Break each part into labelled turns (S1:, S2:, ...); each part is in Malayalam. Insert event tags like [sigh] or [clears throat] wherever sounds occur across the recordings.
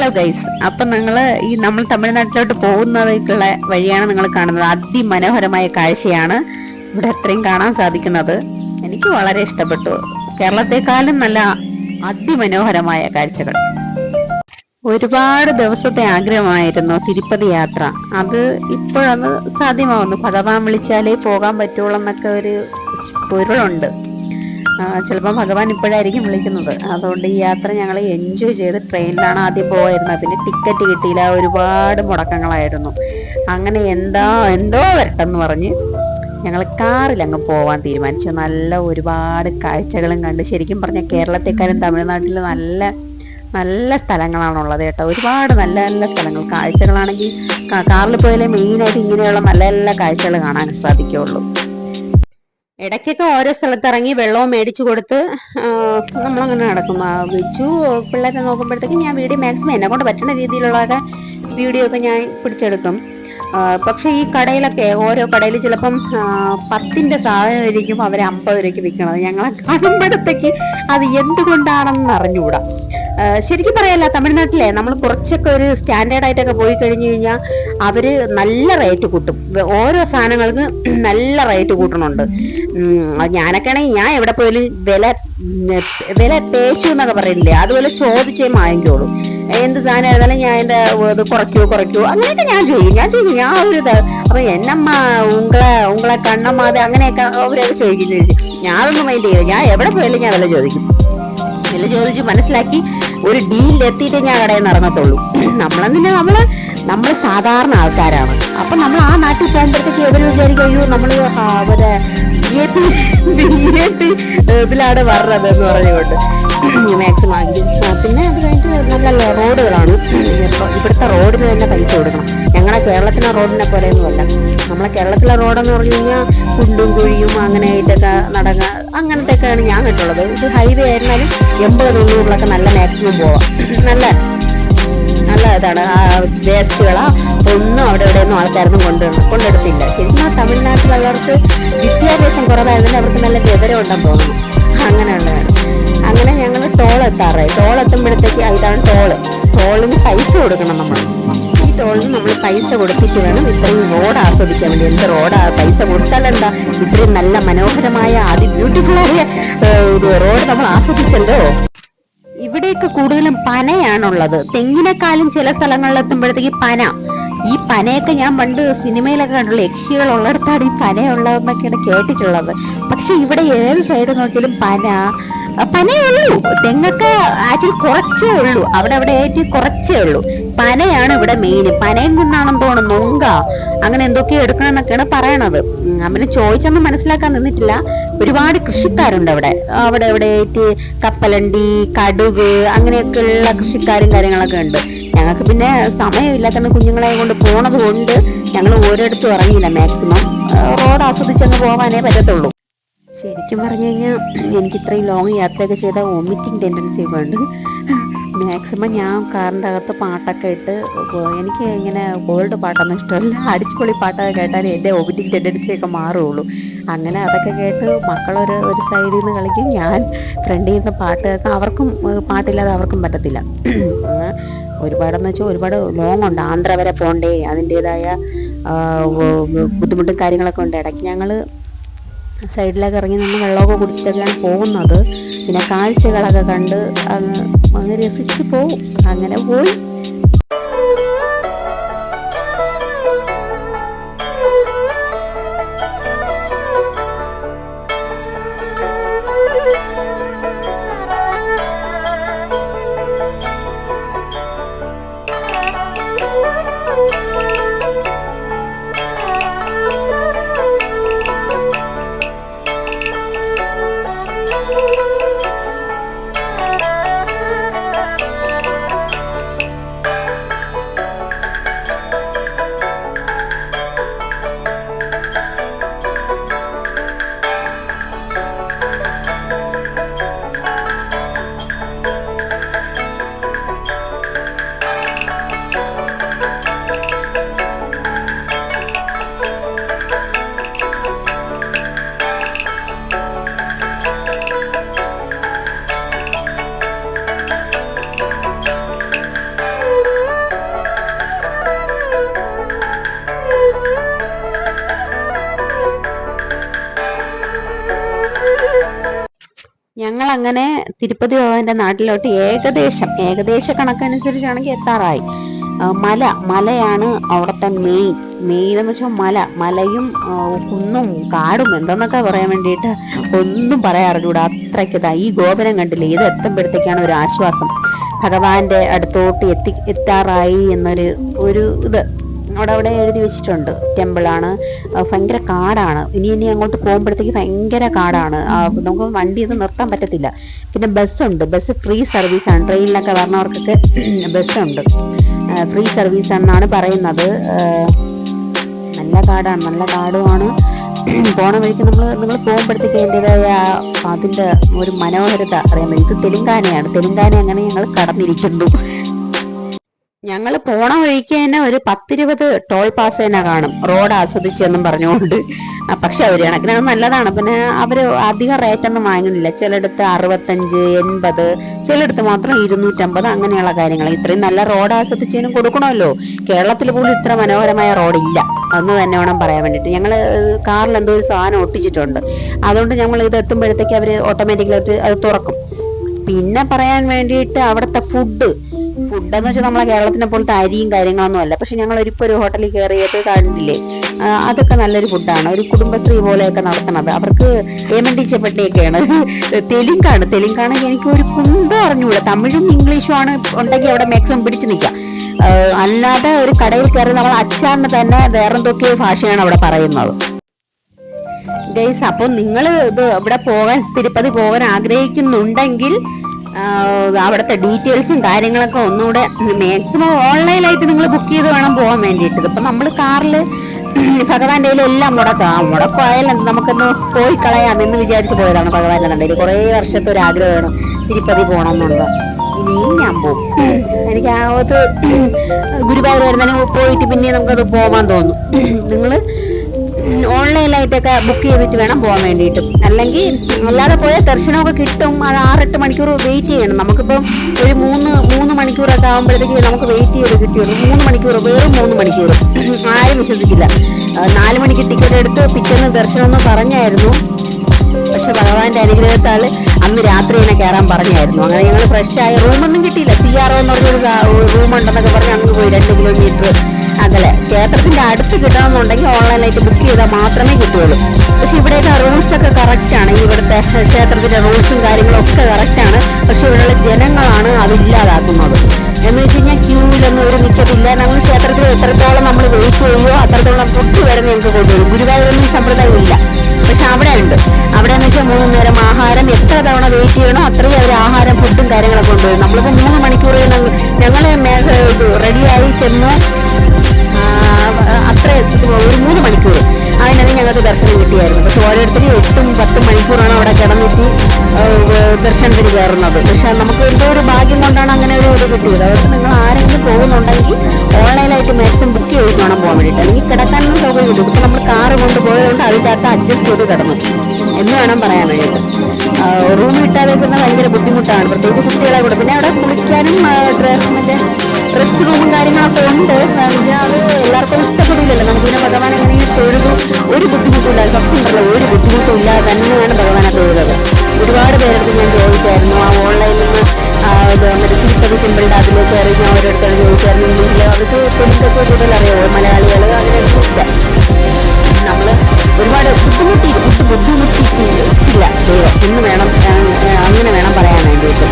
S1: ഹലോ ഗൈസ് അപ്പൊ നിങ്ങൾ ഈ നമ്മൾ തമിഴ്നാട്ടിലോട്ട് പോകുന്നതേക്കുള്ള വഴിയാണ് നിങ്ങൾ കാണുന്നത്. അതിമനോഹരമായ കാഴ്ചയാണ് ഇവിടെ അത്രയും കാണാൻ സാധിക്കുന്നത്. എനിക്ക് വളരെ ഇഷ്ടപ്പെട്ടു. കേരളത്തെക്കാളും നല്ല അതിമനോഹരമായ കാഴ്ചകൾ. ഒരുപാട് ദിവസത്തെ ആഗ്രഹമായിരുന്നു തിരുപ്പതി യാത്ര. അത് ഇപ്പോഴൊന്ന് സാധ്യമാവുന്നു. ഭഗവാൻ വിളിച്ചാലേ പോകാൻ പറ്റുള്ളൂ എന്നൊക്കെ ഒരു പൊരുളുണ്ട്. ചിലപ്പോൾ ഭഗവാൻ ഇപ്പോഴായിരിക്കും വിളിക്കുന്നത്. അതുകൊണ്ട് ഈ യാത്ര ഞങ്ങൾ എൻജോയ് ചെയ്ത് ട്രെയിനിലാണ് ആദ്യം പോയിരുന്നത്. പിന്നെ ടിക്കറ്റ് കിട്ടിയില്ല. ഒരുപാട് മുടക്കങ്ങളായിരുന്നു. അങ്ങനെ എന്താ എന്തോ വരട്ടെന്ന് പറഞ്ഞ് ഞങ്ങൾ കാറിൽ അങ്ങ് പോവാൻ തീരുമാനിച്ചു. നല്ല ഒരുപാട് കാഴ്ചകളും കണ്ട് ശരിക്കും പറഞ്ഞാൽ കേരളത്തെക്കാളും തമിഴ്നാട്ടിൽ നല്ല നല്ല സ്ഥലങ്ങളാണുള്ളത് കേട്ടോ. ഒരുപാട് നല്ല നല്ല സ്ഥലങ്ങൾ. കാഴ്ചകളാണെങ്കിൽ കാറിൽ പോയാലേ മെയിനായിട്ട് ഇങ്ങനെയുള്ള നല്ല നല്ല കാഴ്ചകൾ കാണാൻ സാധിക്കുകയുള്ളൂ. ഇടയ്ക്കൊക്കെ ഓരോ സ്ഥലത്ത് ഇറങ്ങി വെള്ളവും മേടിച്ചു കൊടുത്ത് നമ്മളങ്ങനെ നടക്കും. വെച്ചു പിള്ളേരെ നോക്കുമ്പോഴത്തേക്കും ഞാൻ വീഡിയോ മാക്സിമം എന്നെ കൊണ്ട് പറ്റുന്ന രീതിയിലുള്ളതൊക്കെ വീഡിയോ ഒക്കെ ഞാൻ പിടിച്ചെടുക്കും. പക്ഷേ ഈ കടയിലൊക്കെ ഓരോ കടയിൽ ചിലപ്പം പത്തിന്റെ സാധനം ഇരിക്കും അവർ അമ്പത് രൂപയ്ക്ക് വിൽക്കണത്. ഞങ്ങളെ കാണുമ്പോഴത്തേക്ക് അത് എന്തുകൊണ്ടാണെന്ന് അറിഞ്ഞുകൂടാ. ശരിക്കും പറയല്ല തമിഴ്നാട്ടിലെ നമ്മൾ കുറച്ചൊക്കെ ഒരു സ്റ്റാൻഡേർഡ് ആയിട്ടൊക്കെ പോയി കഴിഞ്ഞു കഴിഞ്ഞാൽ അവർ നല്ല റേറ്റ് കൂട്ടും. ഓരോ സാധനങ്ങൾക്ക് [clears throat] നല്ല റേറ്റ് കൂട്ടണുണ്ട്. ഞാനൊക്കെ ആണെങ്കിൽ ഞാൻ എവിടെ പോയാലും വില വില പേശു എന്നൊക്കെ പറയില്ലേ? അതുപോലെ ചോദിച്ചേ വാങ്ങിക്കോളൂ. എന്ത് സാധനം എഴുതാലും ഞാൻ എന്റെ ഇത് കുറയ്ക്കൂ കുറയ്ക്കൂ. അങ്ങനെയൊക്കെ ഞാൻ ചോദിക്കും ഞാൻ ചോദിക്കും ഞാൻ ഒരു ഇത് അപ്പൊ എന്നമ്മ ഉങ്ങളെ ഉങ്ങളെ കണ്ണമ്മാതെ അങ്ങനെയൊക്കെ അവരൊക്കെ ചോദിക്കുന്നു. ഞാനൊന്നും മൈൻഡ് ചെയ്യും ഞാൻ എവിടെ പോയാലും ഞാൻ വില ചോദിക്കും. വില ചോദിച്ച് മനസ്സിലാക്കി ഒരു ഡീലിൽ എത്തിയിട്ട് ഞാൻ കടയിൽ നിന്ന് ഇറങ്ങത്തുള്ളൂ നമ്മളെന്തിനാ നമ്മൾ നമ്മൾ സാധാരണ ആൾക്കാരാണ്. അപ്പൊ നമ്മൾ ആ നാട്ടിൽ പോകുമ്പോഴത്തേക്ക് എവര് വിചാരിക്കും അയ്യോ നമ്മൾ അവരെ ഇതിലാണ് പറഞ്ഞത് എന്ന് പറഞ്ഞുകൊണ്ട്. മാക്സിമം പിന്നെ അത് കഴിഞ്ഞിട്ട് നല്ല റോഡുകളാണ് ഇവിടുത്തെ റോഡിന് തന്നെ പൈസ കൊടുക്കണം. ഞങ്ങളെ കേരളത്തിലെ റോഡിനെ പോലെ ഒന്നുമല്ല നമ്മളെ കേരളത്തിലെ റോഡെന്ന് പറഞ്ഞു കഴിഞ്ഞാൽ കുണ്ടും കുഴിയും അങ്ങനെ ആയിട്ടൊക്കെ നടങ്ങ അങ്ങനത്തെയൊക്കെയാണ് ഞാൻ കേട്ടുള്ളത് ഇത് ഹൈവേ ആയിരുന്നാലും എൺപത് തൊണ്ണൂറിലൊക്കെ നല്ല മാക്സിമം പോവാം. നല്ല നല്ല ഇതാണ്. വേസ്റ്റുകളോ. ഒന്നും അവിടെ ഇവിടെ ഒന്നും ആൾക്കാരൊന്നും കൊണ്ടു കൊണ്ടെടുത്തില്ല. ശരിക്കും തമിഴ്നാട്ടിലുള്ളവർക്ക് വിദ്യാഭ്യാസം കുറവായതുകൊണ്ട് അവർക്ക് നല്ല വിവരം ഉണ്ടെന്ന് തോന്നുന്നു. അങ്ങനെയുള്ളതാണ്. അങ്ങനെ ഞങ്ങൾ ടോൾ എത്താറായി ടോൾ എത്തുമ്പോഴത്തേക്ക് ഇതാണ് ടോൾ ടോളിന് പൈസ കൊടുക്കണം നമ്മൾ. ഈ ടോളിന് നമ്മൾ പൈസ കൊടുത്തിട്ട് വേണം ഇത്രയും റോഡ് ആസ്വദിക്കാൻ വേണ്ടി. എന്ത് റോഡാ പൈസ കൊടുത്താൽ എന്താ? ഇത്രയും നല്ല മനോഹരമായ അതി ബ്യൂട്ടിഫുള്ളായ റോഡ് നമ്മൾ ആസ്വദിച്ചല്ലോ. ഇവിടെയൊക്കെ കൂടുതലും പനയാണുള്ളത്. തെങ്ങിനെക്കാളും ചില സ്ഥലങ്ങളിൽ എത്തുമ്പോഴത്തേക്ക് പന. ഈ പനയൊക്കെ ഞാൻ പണ്ട് സിനിമയിലൊക്കെ കണ്ടുള്ള യക്ഷികൾ ഉള്ളിടത്താണ് ഈ പനയുള്ളതെന്നൊക്കെയാണ് കേട്ടിട്ടുള്ളത്. പക്ഷെ ഇവിടെ ഏത് സൈഡ് നോക്കിയാലും പന പനയേ ഉള്ളൂ. തെങ്ങൊക്കെ ആക്ച്വലി കുറച്ചേ ഉള്ളൂ. അവിടെ അവിടെ ആയിട്ട് കുറച്ചേ ഉള്ളൂ. പനയാണ് ഇവിടെ മെയിൻ പനയിൽ നിന്നാണെന്ന് തോന്നുന്നു നൊങ്ക. അങ്ങനെ എന്തൊക്കെയോ എടുക്കണമെന്നൊക്കെയാണ് പറയണത്. അവന് ചോദിച്ചൊന്നും മനസ്സിലാക്കാൻ നിന്നിട്ടില്ല. ഒരുപാട് കൃഷിക്കാരുണ്ട് അവിടെ. അവിടെ അവിടെ ആയിട്ട് കപ്പലണ്ടി കടുക് അങ്ങനെയൊക്കെയുള്ള കൃഷിക്കാരും കാര്യങ്ങളൊക്കെ ഉണ്ട്. ഞങ്ങൾക്ക് പിന്നെ സമയമില്ലാത്തതുകൊണ്ട് കുഞ്ഞുങ്ങളെ കൊണ്ട് പോണത് കൊണ്ട് ഞങ്ങൾ ഓരോരുത്തും ഇറങ്ങിയില്ല മാക്സിമം റോഡ് ആസ്വദിച്ചങ്ങ് പോകാനേ പറ്റത്തുള്ളൂ. ശരിക്കും പറഞ്ഞു കഴിഞ്ഞാൽ എനിക്ക് ഇത്രയും ലോങ് യാത്രയൊക്കെ ചെയ്ത വോമിറ്റിംഗ് ടെൻഡൻസി ഒക്കെ ഉണ്ട്. മാക്സിമം ഞാൻ കാറിന്റെ അകത്ത് പാട്ടൊക്കെ ഇട്ട് എനിക്ക് ഇങ്ങനെ ഓൾഡ് പാട്ടൊന്നും ഇഷ്ടമല്ല. അടിച്ചുപൊളി പാട്ടൊക്കെ കേട്ടാലേ എന്റെ വോമിറ്റിംഗ് ടെൻഡൻസി ഒക്കെ മാറുള്ളൂ. അങ്ങനെ അതൊക്കെ കേട്ട് മക്കളൊരു ഒരു സൈഡിൽ നിന്ന് കളിക്കും. ഞാൻ ഫ്രണ്ടിൽ നിന്ന് പാട്ട് കേൾക്കാം അവർക്കും പാട്ടില്ലാതെ അവർക്കും പറ്റത്തില്ല. ഒരുപാടെന്ന് വെച്ചാൽ ഒരുപാട് ലോങ് ഉണ്ട്. ആന്ധ്ര വരെ പോകണ്ടേ അതിന്റേതായ ബുദ്ധിമുട്ടും കാര്യങ്ങളൊക്കെ ഉണ്ട്. ഇടയ്ക്ക് ഞങ്ങൾ സൈഡിലൊക്കെ ഇറങ്ങി നിന്ന് വെള്ളമൊക്കെ കുടിച്ചിട്ടൊക്കെയാണ് പോകുന്നത്. പിന്നെ കാഴ്ചകളൊക്കെ കണ്ട് അങ്ങ് അങ്ങ് രസിച്ച് പോവും. അങ്ങനെ പോയി. അങ്ങനെ തിരുപ്പതി ഭഗവാന്റെ നാട്ടിലോട്ട് ഏകദേശം ഏകദേശ കണക്കനുസരിച്ചാണെങ്കിൽ എത്താറായി. മല മലയാണ് അവിടുത്തെ മെയിൻ മെയിൻ എന്ന് വെച്ചാൽ മല മലയും കുന്നും കാടും എന്തെന്നൊക്കെ പറയാൻ വേണ്ടിയിട്ട് ഒന്നും പറയാറില്ല അത്രയ്ക്ക് ഇതാ ഈ ഗോപുരം കണ്ടില്ലേ ഇത് എത്തുമ്പോഴത്തേക്കാണ് ഒരു ആശ്വാസം. ഭഗവാന്റെ അടുത്തോട്ട് എത്തി എത്താറായി എന്നൊരു ഒരു ഇത്. അവിടെ അവിടെ എഴുതി വെച്ചിട്ടുണ്ട്. ടെമ്പിളാണ് ഭയങ്കര കാടാണ്. ഇനി ഇനി അങ്ങോട്ട് പോകുമ്പോഴത്തേക്ക് ഭയങ്കര കാടാണ്. നമുക്ക് വണ്ടി ഒന്നും നിർത്താൻ പറ്റത്തില്ല. പിന്നെ ബസ്സുണ്ട് ബസ് ഫ്രീ സർവീസാണ് ട്രെയിനിലൊക്കെ വരണവർക്കൊക്കെ ബസ്സുണ്ട് ഫ്രീ സർവീസ് എന്നാണ് പറയുന്നത്. നല്ല കാടാണ്. നല്ല കാടുമാണ്. [clears throat] പോണ വഴിക്ക് നമ്മൾ നിങ്ങൾ പോകുമ്പോഴത്തേക്ക് അതിന്റെതായ അതിന്റെ ഒരു മനോഹരത അറിയാൻ പറ്റും. ഇത് തെലുങ്കാനയാണ്. തെലുങ്കാന അങ്ങനെ ഞങ്ങൾ കടന്നിരിക്കുന്നു. ഞങ്ങൾ പോണ വഴിക്ക് തന്നെ ഒരു പത്തിരുപത് ടോൾ പാസ് തന്നെ കാണും. റോഡ് ആസ്വദിച്ചെന്നും പറഞ്ഞുകൊണ്ട്. പക്ഷെ അവർ കണക്കിന് അത് നല്ലതാണ്. പിന്നെ അവർ അധികം റേറ്റ് ഒന്നും വാങ്ങുന്നില്ല ചിലയിടത്ത് അറുപത്തഞ്ച് എൺപത് ചിലയിടത്ത് മാത്രം ഇരുന്നൂറ്റമ്പത് അങ്ങനെയുള്ള കാര്യങ്ങൾ. ഇത്രയും നല്ല റോഡ് ആസ്വദിച്ചതിനും കൊടുക്കണമല്ലോ. കേരളത്തിൽ പോലും ഇത്ര മനോഹരമായ റോഡില്ല എന്ന് തന്നെ വേണം പറയാൻ വേണ്ടിയിട്ട്. ഞങ്ങൾ കാറിൽ എന്തോ ഒരു സാധനം ഒട്ടിച്ചിട്ടുണ്ട്. അതുകൊണ്ട് ഞങ്ങൾ ഇത് എത്തുമ്പോഴത്തേക്ക് അവർ ഓട്ടോമാറ്റിക്കലായിട്ട് അത് തുറക്കും. പിന്നെ പറയാൻ വേണ്ടിയിട്ട് അവിടുത്തെ ഫുഡ് എന്ന് വെച്ചാൽ നമ്മളെ കേരളത്തിനെ പോലത്തെ അരിയും കാര്യങ്ങളൊന്നും അല്ല. പക്ഷെ ഞങ്ങൾ ഒരിപ്പോൾ ഒരു ഹോട്ടലിൽ കയറിയത് കണ്ടില്ലേ? അതൊക്കെ നല്ലൊരു ഫുഡാണ് ഒരു കുടുംബശ്രീ പോലെയൊക്കെ നടത്തണത് അവർക്ക് ഏമണ്ടി ചെപ്പട്ടിയൊക്കെയാണ് തെലുങ്കാണ്. തെലുങ്കാണെങ്കിൽ എനിക്ക് ഒരു കുന്തം അറിഞ്ഞൂടാ. തമിഴും ഇംഗ്ലീഷും ആണ് ഉണ്ടെങ്കിൽ അവിടെ മാക്സിമം പിടിച്ചു നിൽക്കാം. അല്ലാതെ ഒരു കടയിൽ കയറി നമ്മൾ അച്ചാന്ന് തന്നെ വേറെന്തൊക്കെയോ ഭാഷയാണ് അവിടെ പറയുന്നത്. ഗൈസ് അപ്പോൾ നിങ്ങൾ ഇത് ഇവിടെ പോകാൻ തിരുപ്പതി പോകാൻ ആഗ്രഹിക്കുന്നുണ്ടെങ്കിൽ അവിടുത്തെ ഡീറ്റെയിൽസും കാര്യങ്ങളൊക്കെ ഒന്നുകൂടെ മാക്സിമം ഓൺലൈനായിട്ട് നിങ്ങൾ ബുക്ക് ചെയ്ത് വേണം പോകാൻ വേണ്ടിയിട്ട്. ഇപ്പം നമ്മൾ കാറിൽ ഭഗവാന്റെ എല്ലാം മുടക്കാം മുടക്കമായാലും നമുക്കൊന്ന് പോയി കളയാം എന്ന് വിചാരിച്ച് പോയതാണ് ഭഗവാന്റെ നല്ലത് കുറേ വർഷത്തെ ഒരു ആഗ്രഹമാണ് തിരുപ്പതി പോകണം എന്നുള്ളത് ഇനിയും ഞാൻ പോകും എനിക്ക് അത് ഗുരുവായൂർ വരുന്നതിന് പോയിട്ട് പിന്നെ നമുക്കത് പോകാൻ തോന്നും. നിങ്ങൾ ഓൺലൈനിലായിട്ടൊക്കെ ബുക്ക് ചെയ്തിട്ട് വേണം പോകാൻ വേണ്ടിയിട്ട്. അല്ലെങ്കിൽ അല്ലാതെ പോയാൽ ദർശനമൊക്കെ കിട്ടും. അത് ആറെട്ട് മണിക്കൂർ വെയിറ്റ് ചെയ്യണം. നമുക്കിപ്പം ഒരു മൂന്ന് മൂന്ന് മണിക്കൂറൊക്കെ ആകുമ്പോഴത്തേക്ക് നമുക്ക് വെയിറ്റ് ചെയ്ത് കിട്ടിയുള്ളൂ. മൂന്ന് മണിക്കൂർ വെറും മൂന്ന് മണിക്കൂർ. ആരും വിശ്വസിക്കില്ല. നാല് മണിക്ക് ടിക്കറ്റ് എടുത്ത് പിറ്റേന്ന് ദർശനം എന്ന് പറഞ്ഞായിരുന്നു. പക്ഷെ ഭഗവാന്റെ അനുഗ്രഹത്താൽ അന്ന് രാത്രി തന്നെ കയറാൻ പറഞ്ഞായിരുന്നു. അങ്ങനെ ഞങ്ങൾ ഫ്രഷ് ആയ റൂമൊന്നും കിട്ടിയില്ല. സി ആർ എന്ന് പറഞ്ഞൊരു റൂം ഉണ്ടെന്നൊക്കെ പറഞ്ഞ് അങ്ങ് പോയി. രണ്ട് കിലോമീറ്റർ അകലെ. ക്ഷേത്രത്തിന്റെ അടുത്ത് കിട്ടണമെന്നുണ്ടെങ്കിൽ ഓൺലൈനായിട്ട് ബുക്ക് ചെയ്താൽ മാത്രമേ കിട്ടുകയുള്ളൂ. പക്ഷെ ഇവിടെയൊക്കെ റൂൾസ് ഒക്കെ കറക്റ്റ് ആണ്. ഇവിടുത്തെ ക്ഷേത്രത്തിന്റെ റൂൾസും കാര്യങ്ങളും ഒക്കെ കറക്റ്റ് ആണ്. പക്ഷെ ഇവിടെയുള്ള ജനങ്ങളാണ് അതില്ലാതാക്കുന്നത് എന്ന് വെച്ച് കഴിഞ്ഞാൽ ക്യൂവിലൊന്നും ഒരു നിൽക്കത്തില്ല നമ്മൾ ക്ഷേത്രത്തിൽ എത്രത്തോളം നമ്മൾ വെയിറ്റ് ചെയ്യുമോ അത്രത്തോളം ഫുഡ് വരെ ഞങ്ങൾക്ക് കൊണ്ടുവരും. ഗുരുവായൂരൊന്നും ഈ സമ്പ്രദായം ഇല്ല. പക്ഷെ അവിടെ ഉണ്ട്. അവിടെ എന്ന് വെച്ചാൽ മൂന്ന് നേരം ആഹാരം എത്ര തവണ വെയിറ്റ് ചെയ്യണോ അത്രയും അവർ ആഹാരം ഫുഡും കാര്യങ്ങളൊക്കെ കൊണ്ടുവരും. നമ്മളിപ്പോൾ മൂന്ന് മണിക്കൂർ ഞങ്ങൾ റെഡിയായി ചെന്ന്. അത്ര ഒരു മൂന്ന് മണിക്കൂർ. അതിനകം ഞങ്ങൾക്ക് ദർശനം കിട്ടിയായിരുന്നു. പക്ഷെ ഓരോരുത്തരും എട്ടും പത്തും മണിക്കൂറാണ് അവിടെ കിടന്നിട്ട് ദർശനത്തിന് കയറുന്നത്. പക്ഷെ നമുക്ക് എന്തോ ഒരു ഭാഗ്യം കൊണ്ടാണ് അങ്ങനെ ഒരു ഇത് കിട്ടിയത്. അതുകൊണ്ട് നിങ്ങൾ ആരെങ്കിലും പോകുന്നുണ്ടെങ്കിൽ ഓൺലൈനായിട്ട് മാക്സിമം ബുക്ക് ചെയ്ത് വേണം പോകാൻ വേണ്ടിയിട്ട്. അല്ലെങ്കിൽ കിടക്കാനൊന്നും സൗകര്യം കിട്ടും ഇപ്പം നമ്മൾ കാറ് കൊണ്ടുപോയതുകൊണ്ട് അതിന്റെ അകത്ത് അഡ്ജസ്റ്റ് ചെയ്ത് കിടന്നു. എന്ന് വേണം പറയാൻ വേണ്ടിയിട്ട്. റൂം കിട്ടാതിരിക്കുന്ന ഭയങ്കര ബുദ്ധിമുട്ടാണ്. പ്രത്യേകിച്ച് കുട്ടികളെ കൂടെ. പിന്നെ അവിടെ കുളിക്കാനും മറ്റേ റെസ്റ്റ് റൂമും കാര്യങ്ങളൊക്കെ ഉണ്ട്. അത് എല്ലാവർക്കും ഇഷ്ടപ്പെടില്ലല്ലോ. നമുക്ക് പിന്നെ ഭഗവാൻ എങ്ങനെ തൊഴുതു ഒരു ബുദ്ധിമുട്ടില്ല സത്യം പറഞ്ഞ ഒരു ബുദ്ധിമുട്ടും ഇല്ലാതെ തന്നെയാണ് ഭഗവാനെ തൊഴുതത്. ഒരുപാട് പേരെടുത്ത് ഞാൻ ചോദിച്ചായിരുന്നു. ആ ഓൺലൈനിൽ നിന്ന് മറ്റേ തിരുപ്പതി സിമ്പിളിന്റെ അതിലേക്ക് കയറി ഞാൻ ഓരോരുത്തർ ചോദിച്ചായിരുന്നു. അവർക്ക് തൊഴിലൊക്കെ കൂടുതൽ അറിയാമോ മലയാളികൾ അങ്ങനെ നമ്മൾ ഒരുപാട് ബുദ്ധിമുട്ടി ബുദ്ധിമുട്ടിയിട്ടില്ല. ദൈവം എന്ന് വേണം അങ്ങനെ വേണം പറയാൻ വേണ്ടിയിട്ട്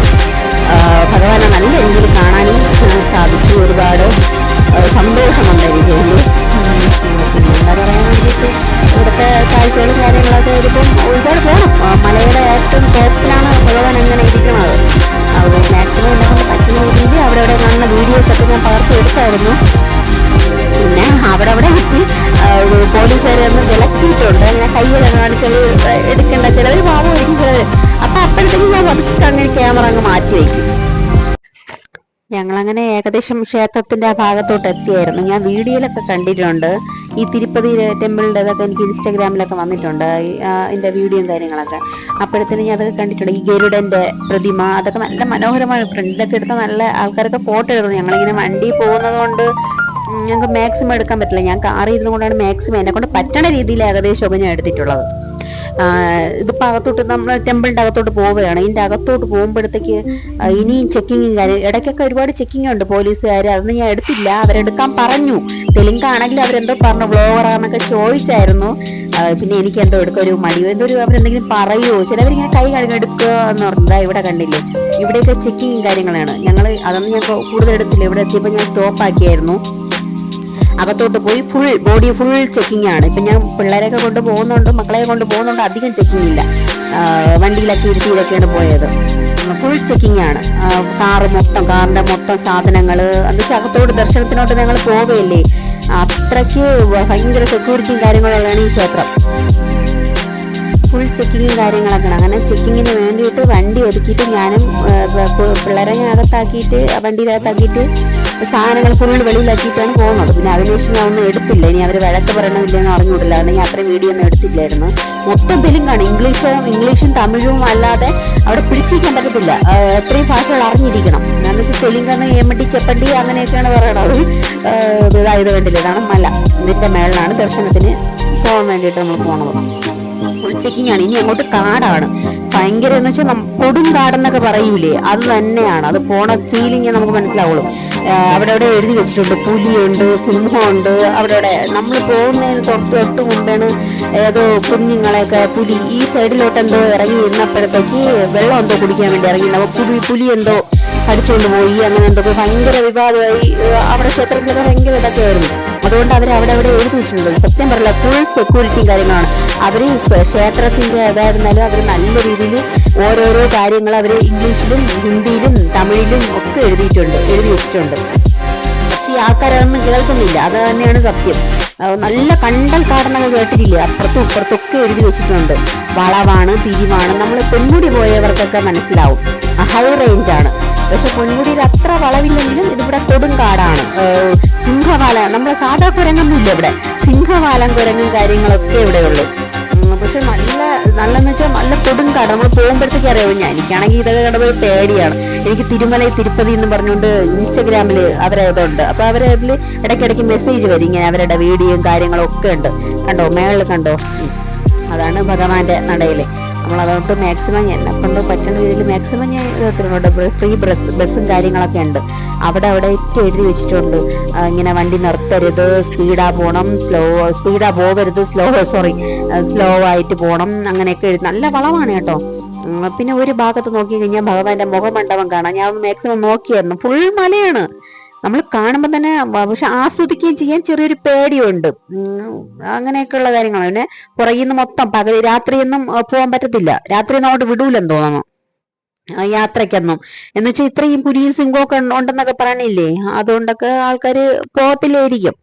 S1: ഏകദേശം ക്ഷേത്രത്തിന്റെ ആ ഭാഗത്തോട്ട് എത്തിയായിരുന്നു. ഞാൻ വീഡിയോയിലൊക്കെ കണ്ടിട്ടുണ്ട്. ഈ തിരുപ്പതി ടെമ്പിളിന്റെ അതൊക്കെ എനിക്ക് ഇൻസ്റ്റാഗ്രാമിലൊക്കെ വന്നിട്ടുണ്ട്. അതിന്റെ വീഡിയോയും കാര്യങ്ങളൊക്കെ. അപ്പോഴത്തേനും ഞാൻ അതൊക്കെ കണ്ടിട്ടുണ്ട്. ഈ ഗരുഡന്റെ പ്രതിമ അതൊക്കെ നല്ല മനോഹരമാണ് ഫ്രണ്ടിലൊക്കെ എടുത്ത നല്ല ആൾക്കാരൊക്കെ ഫോട്ടോ എടുക്കുന്നു. ഞങ്ങളിങ്ങനെ വണ്ടി പോകുന്നത് കൊണ്ട് ഞങ്ങൾക്ക് മാക്സിമം എടുക്കാൻ പറ്റില്ല. ഞാൻ കാറിൽ ഇരുന്നുകൊണ്ടാണ് മാക്സിമം എന്നെ കൊണ്ട് പറ്റണ രീതിയിൽ ഏകദേശമൊക്കെ ഞാൻ എടുത്തിട്ടുള്ളത്. ഇതിപ്പോൾ അകത്തോട്ട് നമ്മൾ ടെമ്പിളിന്റെ അകത്തോട്ട് പോവുകയാണ്. ഇതിന്റെ അകത്തോട്ട് പോകുമ്പോഴത്തേക്ക് ഇനിയും ചെക്കിങ്ങും കാര്യം ഇടയ്ക്കൊക്കെ ഒരുപാട് ചെക്കിംഗ് ഉണ്ട് പോലീസുകാർ അതൊന്നും ഞാൻ എടുത്തില്ല. അവരെടുക്കാൻ പറഞ്ഞു. തെലുങ്കാണെങ്കിൽ അവരെന്തോ പറഞ്ഞു. ബ്ലോവറാണെന്നൊക്കെ ചോദിച്ചായിരുന്നു. പിന്നെ എനിക്ക് എന്തോ എടുക്കുക ഒരു മടിയോ എന്തോ ഒരു അവരെന്തെങ്കിലും പറയുമോ ചിലവരിങ്ങനെ കൈ കഴുകി എടുക്കുക എന്ന് പറഞ്ഞാൽ ഇവിടെ കണ്ടില്ലേ? ഇവിടെയൊക്കെ ചെക്കിങ്ങും കാര്യങ്ങളാണ്. ഞങ്ങൾ അതൊന്നും ഞാൻ കൂടുതൽ എടുത്തില്ല. ഇവിടെ എത്തിയപ്പോൾ ഞാൻ സ്റ്റോപ്പ് ആക്കിയായിരുന്നു അകത്തോട്ട് പോയി ഫുൾ ബോഡി ഫുൾ ചെക്കിംഗ് ആണ്. ഇപ്പം ഞാൻ പിള്ളേരെയൊക്കെ കൊണ്ട് പോകുന്നുണ്ട് മക്കളെ കൊണ്ട് പോകുന്നുണ്ട് അധികം ചെക്കിംഗ് ഇല്ല. വണ്ടിയിലൊക്കെ ഇരുത്തിയിലൊക്കെയാണ് പോയത്. ഫുൾ ചെക്കിംഗ് ആണ്. കാറ് മൊത്തം കാറിന്റെ മൊത്തം സാധനങ്ങൾ എന്ന് വെച്ചാൽ അകത്തോട്ട് ദർശനത്തിനോട്ട് ഞങ്ങൾ പോവുകയല്ലേ അത്രയ്ക്ക് ഭയങ്കര സെക്യൂരിറ്റിയും കാര്യങ്ങളുള്ളതാണ് ഈ ക്ഷേത്രം. ഫുൾ ചെക്കിങ്ങും കാര്യങ്ങളൊക്കെയാണ്. അങ്ങനെ ചെക്കിങ്ങിന് വേണ്ടിയിട്ട് വണ്ടി ഒതുക്കിയിട്ട് ഞാനും പിള്ളേരെ ഞാൻ അകത്താക്കിയിട്ട് വണ്ടിയിലകത്താക്കിയിട്ട് സാധനങ്ങൾ ഫുൾ വെളിയിലാക്കിയിട്ടാണ് പോകുന്നത്. പിന്നെ അതിനുശേഷം ഞാൻ ഒന്നും എടുത്തില്ല. ഇനി അവർ വഴക്ക് പറയണമില്ലെന്ന് അറിഞ്ഞൂടില്ല അല്ലെങ്കിൽ അത്രയും വീഡിയോ ഒന്നും എടുത്തില്ലായിരുന്നു. മൊത്തത്തിലും തെലുങ്കാണ്. ഇംഗ്ലീഷും ഇംഗ്ലീഷും തമിഴും അല്ലാതെ അവിടെ പിടിച്ചിരിക്കാൻ പറ്റത്തില്ല. എത്രയും ഭാഷകൾ അറിഞ്ഞിരിക്കണം. കാരണം വെച്ചാൽ തെലുങ്കെന്ന് ഏമട്ടി ചെപ്പണ്ടി അങ്ങനെയൊക്കെയാണ് പറയണത് ഇതായത് കണ്ടില്ല? ഇതാണ് മല. ഇതിന്റെ മേളിലാണ് ദർശനത്തിന് പോകാൻ വേണ്ടിയിട്ട് നമ്മൾ പോണത്. ഫുൾ ആണ് ഇനി അങ്ങോട്ട് കാടാണ്. ഭയങ്കര എന്ന് വെച്ചാൽ കൊടും കാടെന്നൊക്കെ പറയൂലേ അത് തന്നെയാണ്. അത് പോണ ഫീലിംഗ് നമുക്ക് മനസ്സിലാവുള്ളൂ. അവിടെ അവിടെ എഴുതി വെച്ചിട്ടുണ്ട്. പുലിയുണ്ട് സിംഹമുണ്ട് അവിടെ അവിടെ നമ്മൾ പോകുന്നതിന് തൊട്ട് തൊട്ട് മുമ്പാണ് ഏതോ കുഞ്ഞുങ്ങളെയൊക്കെ പുലി ഈ സൈഡിലോട്ട് എന്തോ ഇറങ്ങി ഇരുന്നപ്പോഴത്തേക്ക് വെള്ളം എന്തോ കുടിക്കാൻ വേണ്ടി ഇറങ്ങി അപ്പോൾ പുലി പുലി എന്തോ കടിച്ചുകൊണ്ട് പോയി അങ്ങനെ എന്തൊക്കെ ഭയങ്കര വിവാദമായി. അവിടെ ക്ഷേത്രത്തിലൊക്കെ ഭയങ്കര ഇതൊക്കെ ആയിരുന്നു അതുകൊണ്ട് അവർ അവിടെ അവിടെ എഴുതി വെച്ചിട്ടുണ്ട്. സത്യം പറയില്ല ഫുൾ സെക്യൂരിറ്റിയും കാര്യങ്ങളാണ്. അവർ ക്ഷേത്രത്തിന്റെ ഏതായിരുന്നാലും അവർ നല്ല രീതിയിൽ ഓരോരോ കാര്യങ്ങൾ അവർ ഇംഗ്ലീഷിലും ഹിന്ദിയിലും തമിഴിലും ഒക്കെ എഴുതിയിട്ടുണ്ട് എഴുതി വെച്ചിട്ടുണ്ട്. പക്ഷേ ഈ ആൾക്കാരൊന്നും കേൾക്കുന്നില്ല. അത് തന്നെയാണ് സത്യം. നല്ല കണ്ടൽ കാടെന്നൊക്കെ കേട്ടിട്ടില്ലേ? അപ്പുറത്തും ഇപ്പുറത്തൊക്കെ എഴുതി വെച്ചിട്ടുണ്ട്. വളവാണ് തിരിവാണ് നമ്മൾ പൊന്മുടി പോയവർക്കൊക്കെ മനസ്സിലാവും. ഹൈ റേഞ്ച് ആണ് പക്ഷെ പൊന്മുടിയിൽ അത്ര വളവില്ലെങ്കിലും ഇതിവിടെ കൊടുങ്കാടാണ് സിംഹവാല നമ്മളെ സാധാ കുരങ്ങൊന്നുമില്ല ഇവിടെ. സിംഹവാലം കുരങ്ങും കാര്യങ്ങളൊക്കെ ഇവിടെയുള്ളൂ. പക്ഷെ നല്ല നല്ലെന്ന് വെച്ചാൽ നല്ല കൊടും കട നമ്മൾ പോകുമ്പോഴത്തേക്ക് അറിയാമോ ഞാൻ. എനിക്കാണെങ്കിൽ ഇതൊക്കെ കണ്ടപ്പോൾ പേടിയാണ്. എനിക്ക് തിരുമല തിരുപ്പതി എന്ന് പറഞ്ഞുകൊണ്ട് ഇൻസ്റ്റഗ്രാമിൽ അവരതുണ്ട് അപ്പൊ അവരതിൽ ഇടയ്ക്കിടയ്ക്ക് മെസ്സേജ് വരും. ഇങ്ങനെ അവരുടെ വീഡിയോയും കാര്യങ്ങളും ഒക്കെ ഉണ്ട്. കണ്ടോ? മേളിൽ കണ്ടോ? അതാണ് ഭഗവാന്റെ നടയിൽ. നമ്മൾ അതുകൊണ്ട് മാക്സിമം എന്നെ കൊണ്ട് പറ്റുന്ന രീതിയിൽ മാക്സിമം ഞാൻ എഴുതുന്നുണ്ട് ഫ്രീ ബസ് ബസ്സും കാര്യങ്ങളൊക്കെ ഉണ്ട്. അവിടെ അവിടെ ഏറ്റവും എഴുതി വെച്ചിട്ടുണ്ട്. ഇങ്ങനെ വണ്ടി നിർത്തരുത് സ്പീഡാ പോകണം സ്ലോ സ്പീഡാ പോകരുത് സ്ലോ സോറി സ്ലോ ആയിട്ട് പോകണം അങ്ങനെയൊക്കെ എഴുതി. നല്ല വളമാണ് കേട്ടോ. പിന്നെ ഒരു ഭാഗത്ത് നോക്കി കഴിഞ്ഞാൽ ഭഗവാന്റെ മുഖമണ്ഡപം കാണാം. ഞാൻ മാക്സിമം നോക്കിയായിരുന്നു. ഫുൾ മലയാണ്. നമ്മൾ കാണുമ്പോൾ തന്നെ പക്ഷെ ആസ്വദിക്കുകയും ചെയ്യാൻ ചെറിയൊരു പേടിയുണ്ട്. അങ്ങനെയൊക്കെയുള്ള കാര്യങ്ങളാണ് പിന്നെ പുറകിൽ നിന്ന് മൊത്തം പകൽ രാത്രിയൊന്നും പോകാൻ പറ്റത്തില്ല. രാത്രി അങ്ങോട്ട് വിടൂലെന്ന് തോന്നുന്നു യാത്രയ്ക്കൊന്നും. എന്ന് വെച്ചാൽ ഇത്രയും പുലിയും സിംഹവും ഒക്കെ ഉണ്ട്- ഉണ്ടെന്നൊക്കെ പറയണില്ലേ അതുകൊണ്ടൊക്കെ ആൾക്കാർ പോകത്തില്ലായിരിക്കും.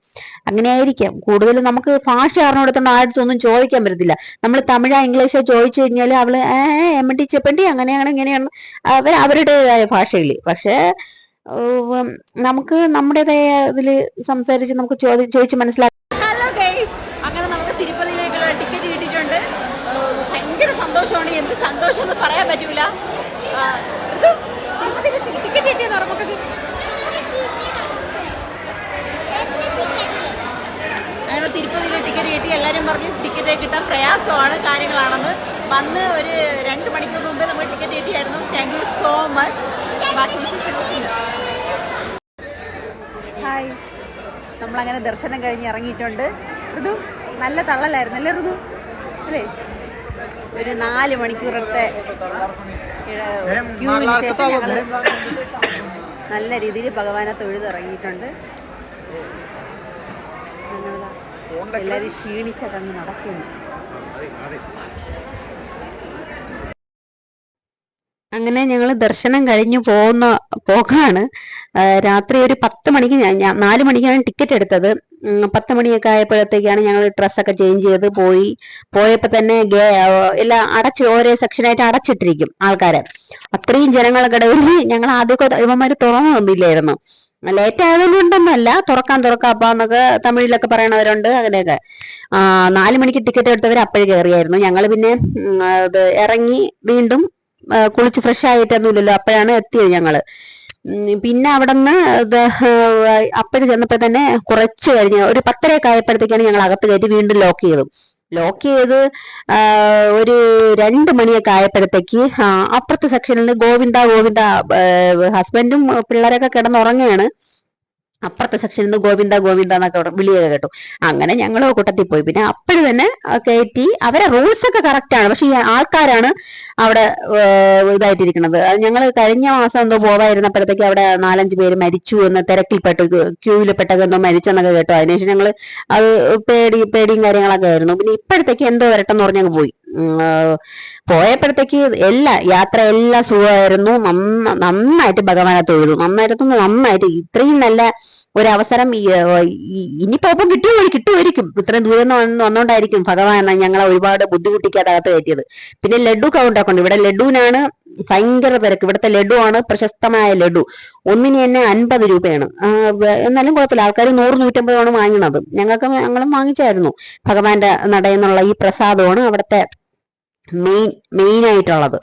S1: അങ്ങനെ ആയിരിക്കാം കൂടുതലും നമുക്ക് ഭാഷ അറിഞ്ഞുകൊടുത്തോണ്ട് ഒന്നും ചോദിക്കാൻ പറ്റത്തില്ല. നമ്മൾ തമിഴ് ഇംഗ്ലീഷോ ചോദിച്ചു കഴിഞ്ഞാൽ അവൾ ഏ എമ്മട്ടി ചെപ്പണ്ടി അങ്ങനെയാണ് ഇങ്ങനെയാണ്. അവർ അവരുടേതായ ഭാഷയിൽ പക്ഷേ നമുക്ക് നമ്മുടേതായ ഇതിൽ സംസാരിച്ച് നമുക്ക് ചോദി ചോദിച്ച് മനസ്സിലാക്കാം
S2: ഹലോ ഗൈസ് അങ്ങനെ നമുക്ക് തിരുപ്പതിയിലേക്കുള്ള ടിക്കറ്റ് കിട്ടിയിട്ടുണ്ട്. ഭയങ്കര സന്തോഷമാണ്. എന്ത് സന്തോഷം എന്ന് പറയാൻ പറ്റൂല. ടിക്കറ്റ് കിട്ടിയെന്ന് ഉറപ്പൊക്കെ അങ്ങനെ തിരുപ്പതിയിലെ ടിക്കറ്റ് കിട്ടി. എല്ലാവരും പറഞ്ഞു ടിക്കറ്റ് കിട്ടാൻ പ്രയാസമാണ് കാര്യങ്ങളാണെന്ന്. വന്ന് ഒരു രണ്ട് മണിക്കൂർ മുമ്പേ നമ്മൾ ടിക്കറ്റ് കിട്ടിയായിരുന്നു. താങ്ക് യു സോ മച്ച് ബാക്കി വിശേഷങ്ങളൊന്നുമില്ല. ഹായ്. നമ്മളങ്ങനെ ദർശനം കഴിഞ്ഞ് ഇറങ്ങിയിട്ടുണ്ട്. ഋതു നല്ല തള്ളലായിരുന്നു അല്ലേ ഋതു? അല്ലേ? ഒരു നാല് മണിക്കൂറത്തെ ക്യൂവിന് ശേഷം ഞങ്ങൾ നല്ല രീതിയിൽ ഭഗവാനെ തൊഴുത് ഇറങ്ങിയിട്ടുണ്ട് ഞങ്ങളിതാ എല്ലാവരും ക്ഷീണിച്ചതങ്ങ് നടക്കുന്നു.
S1: അങ്ങനെ ഞങ്ങൾ ദർശനം കഴിഞ്ഞു പോകുന്ന പോക്കാണ് രാത്രി ഒരു പത്ത് മണിക്ക് ഞാൻ നാല് മണിക്കാണ് ടിക്കറ്റ് എടുത്തത്. പത്ത് മണിയൊക്കെ ആയപ്പോഴത്തേക്കാണ് ഞങ്ങൾ ഡ്രസ്സൊക്കെ ചേഞ്ച് ചെയ്ത് പോയി. പോയപ്പോൾ തന്നെ ഗേ- എല്ലാം അടച്ച് ഓരോ സെക്ഷനായിട്ട് അടച്ചിട്ടിരിക്കും ആൾക്കാരെ. അത്രയും ജനങ്ങൾക്കിടയിൽ ഞങ്ങൾ ആദ്യമൊക്കെ ഇവന്മാർ തുറന്നു തന്നില്ലായിരുന്നു. ലേറ്റ് ആയതുകൊണ്ടൊന്നല്ല തുറക്കാൻ തുറക്കാപ്പാന്നൊക്കെ തമിഴിലൊക്കെ പറയണവരുണ്ട് അങ്ങനെയൊക്കെ. നാല് മണിക്ക് ടിക്കറ്റ് എടുത്തവർ അപ്പോഴേ കയറിയായിരുന്നു ഞങ്ങൾ പിന്നെ ഇറങ്ങി വീണ്ടും കുളിച്ച് ഫ്രഷ് ആയിട്ടൊന്നുമില്ലല്ലോ. അപ്പോഴാണ് എത്തിയത് ഞങ്ങൾ. പിന്നെ അവിടുന്ന് അപ്പഴ് ചെന്നപ്പോ ചെന്നപ്പോൾ തന്നെ കുറച്ച് കഴിഞ്ഞ് ഒരു പത്തരയൊക്കെ ആയപ്പോഴത്തേക്കാണ് ഞങ്ങൾ അകത്ത് കയറ്റി വീണ്ടും ലോക്ക് ചെയ്തു ലോക്ക് ചെയ്ത് ഒരു രണ്ട് മണിയൊക്കെ ആയപ്പോഴത്തേക്ക് അപ്പുറത്തെ സെക്ഷനിൽ ഗോവിന്ദ ഗോവിന്ദ ഹസ്ബൻഡും പിള്ളേരൊക്കെ കിടന്നുറങ്ങുകയാണ്. അപ്പുറത്തെ സെക്ഷനിൽ നിന്ന് ഗോവിന്ദ ഗോവിന്ദ എന്നൊക്കെ വിളിയൊക്കെ കേട്ടു. അങ്ങനെ ഞങ്ങൾ കൂട്ടത്തിൽ പോയി. പിന്നെ അപ്പോഴും തന്നെ കയറ്റി അവരെ റൂൾസ് ഒക്കെ കറക്റ്റ് ആണ്. പക്ഷെ ഈ ആൾക്കാരാണ് അവിടെ ഇതായിട്ടിരിക്കുന്നത്. ഞങ്ങൾ കഴിഞ്ഞ മാസം എന്തോ പോവായിരുന്നപ്പോഴത്തേക്ക് അവിടെ നാലഞ്ച് പേര് മരിച്ചു എന്ന് തിരക്കിൽപ്പെട്ട്. ക്യൂവിൽ മരിച്ചു എന്നൊക്കെ കേട്ടു. അതിനുശേഷം ഞങ്ങൾ അത് പേടി പേടിയും കാര്യങ്ങളൊക്കെ ആയിരുന്നു. പിന്നെ ഇപ്പോഴത്തേക്ക് എന്തോ വരട്ടെന്ന് പറഞ്ഞങ്ങ് പോയി. പോയപ്പോഴത്തേക്ക് എല്ലാ യാത്ര എല്ലാം സുഖമായിരുന്നു. നന്ന- നന്നായിട്ട് ഭഗവാനെ തൊഴുതു നന്നായിരുന്നു നന്നായിട്ട് ഇത്രയും നല്ല ഒരു അവസരം ഈ, ഏ, ഈ- ഇനിയിപ്പോ ഒപ്പം കിട്ടുമോ കിട്ടുമായിരിക്കും. ഇത്രയും ദൂരം വന്നോണ്ടായിരിക്കും ഭഗവാൻ ഞങ്ങളെ ഒരുപാട് ബുദ്ധിമുട്ടിക്കാതെ അതകത്ത് കയറ്റിയത്. പിന്നെ ലഡു കൗണ്ടൊക്കെ ഉണ്ട് ഇവിടെ ലഡുവിനാണ് ഭയങ്കര തിരക്ക്. ഇവിടുത്തെ ലഡു ആണ് പ്രശസ്തമായ ലഡു. ഒന്നിന് തന്നെ അൻപത് രൂപയാണ്. എന്നാലും കുഴപ്പമില്ല. ആൾക്കാർ നൂറ് നൂറ്റമ്പതാണ് വാങ്ങണത്. ഞങ്ങൾക്ക് ഞങ്ങളും വാങ്ങിച്ചായിരുന്നു. ഭഗവാന്റെ നടയെന്നുള്ള ഈ പ്രസാദമാണ് അവിടുത്തെ മെയിൻ മെയിൻ ആയിട്ടുള്ളത്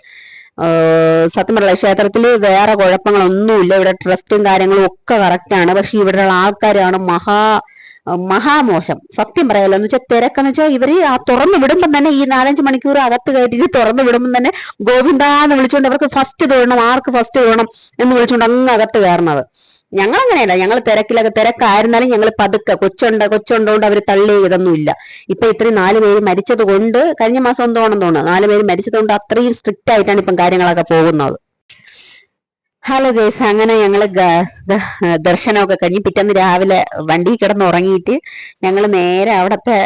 S1: സത്യം പറയാം ക്ഷേത്രത്തിൽ വേറെ കുഴപ്പങ്ങളൊന്നുമില്ല. ഇവിടെ ട്രസ്റ്റും കാര്യങ്ങളും ഒക്കെ കറക്റ്റ് ആണ്. പക്ഷെ ഇവിടെയുള്ള ആൾക്കാരാണ് മഹാ മഹാമോശം. സത്യം പറയാലോ എന്ന് വെച്ചാൽ തിരക്കെന്ന് വെച്ചാൽ ഇവർ ആ തുറന്നു വിടുമ്പോൾ തന്നെ ഈ നാലഞ്ച് മണിക്കൂർ അകത്ത് കയറ്റിട്ട് തുറന്നു വിടുമ്പോൾ തന്നെ ഗോവിന്ദാന്ന് വിളിച്ചുകൊണ്ട് അവർക്ക് ഫസ്റ്റ് തോന്നണം ആർക്ക് ഫസ്റ്റ് തോന്നണം എന്ന് വിളിച്ചുകൊണ്ട് അങ്ങ് അകത്ത് കയറണത്. ഞങ്ങൾ അങ്ങനെയല്ല ഞങ്ങൾ തിരക്കിലൊക്കെ തിരക്കായിരുന്നാലും ഞങ്ങൾ പതുക്കെ കൊച്ചുണ്ട കൊച്ചുണ്ടോണ്ട് അവർ തള്ളി ഇതൊന്നുമില്ല. ഇപ്പൊ ഇത്രയും നാല് പേര് മരിച്ചത് കൊണ്ട് കഴിഞ്ഞ മാസം എന്തോണെന്ന് തോന്നുന്നു. നാല് പേര് മരിച്ചത് കൊണ്ട് അത്രയും സ്ട്രിക്റ്റ് ആയിട്ടാണ് ഇപ്പം കാര്യങ്ങളൊക്കെ പോകുന്നത്. ഹലോ ദേശ അങ്ങനെ ഞങ്ങൾ ദർശനമൊക്കെ കഴിഞ്ഞ് പിറ്റേന്ന് രാവിലെ വണ്ടി കിടന്ന് ഉറങ്ങിയിട്ട് ഞങ്ങൾ നേരെ അവിടത്തെ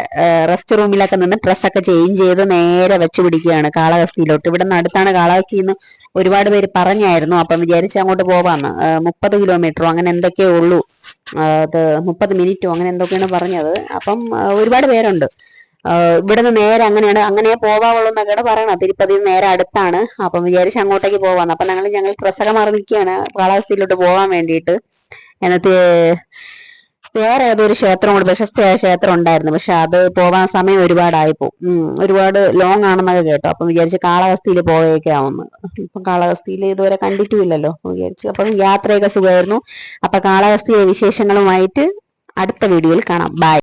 S1: റെസ്റ്റ് റൂമിലൊക്കെ നിന്ന് ഡ്രസ്സൊക്കെ ചേഞ്ച് ചെയ്ത് നേരെ വെച്ച് പിടിക്കുകയാണ്. കാളഹസ്തിയിലോട്ട്. ഇവിടെ നിന്ന് അടുത്താണ് കാളഹസ്തി എന്ന് ഒരുപാട് പേര് പറഞ്ഞായിരുന്നു അപ്പം വിചാരിച്ച് അങ്ങോട്ട് പോവാന്ന്. മുപ്പത് കിലോമീറ്ററോ അങ്ങനെ എന്തൊക്കെയോ ഉള്ളൂ. അത് മുപ്പത് മിനിറ്റോ അങ്ങനെ എന്തൊക്കെയാണ് പറഞ്ഞത്. അപ്പം ഒരുപാട് പേരുണ്ട്. ഇവിടുന്ന് നേരെ അങ്ങനെയാണ് അങ്ങനെ പോവാവുള്ളൂ എന്നൊക്കെയാണ് പറയണത് തിരുപ്പതി നേരെ അടുത്താണ്. അപ്പം വിചാരിച്ച് അങ്ങോട്ടേക്ക് പോവാന്ന്. അപ്പൊ ഞങ്ങൾ ഞങ്ങൾ ഡ്രസ്സൊക്കെ മാറി നിൽക്കുകയാണ്. കാലാവസ്ഥയിലോട്ട് പോകാൻ വേണ്ടിയിട്ട്. എന്നിട്ട് വേറെ ഏതൊരു ക്ഷേത്രം കൂടെ പ്രശസ്തമായ ക്ഷേത്രം ഉണ്ടായിരുന്നു. പക്ഷെ അത് പോവാൻ സമയം ഒരുപാടായിപ്പോ ഒരുപാട് ലോങ് ആണെന്നൊക്കെ കേട്ടോ. അപ്പം വിചാരിച്ച് കാളഹസ്തിയിൽ പോയേക്കാവുന്നു ഇപ്പം കാളഹസ്തിയിൽ ഇതുവരെ കണ്ടിട്ടുമില്ലല്ലോ. അപ്പം വിചാരിച്ചു. അപ്പം യാത്രയൊക്കെ സുഖമായിരുന്നു. അപ്പൊ കാളഹസ്തിയിലെ വിശേഷങ്ങളുമായിട്ട് അടുത്ത വീഡിയോയിൽ കാണാം. ബൈ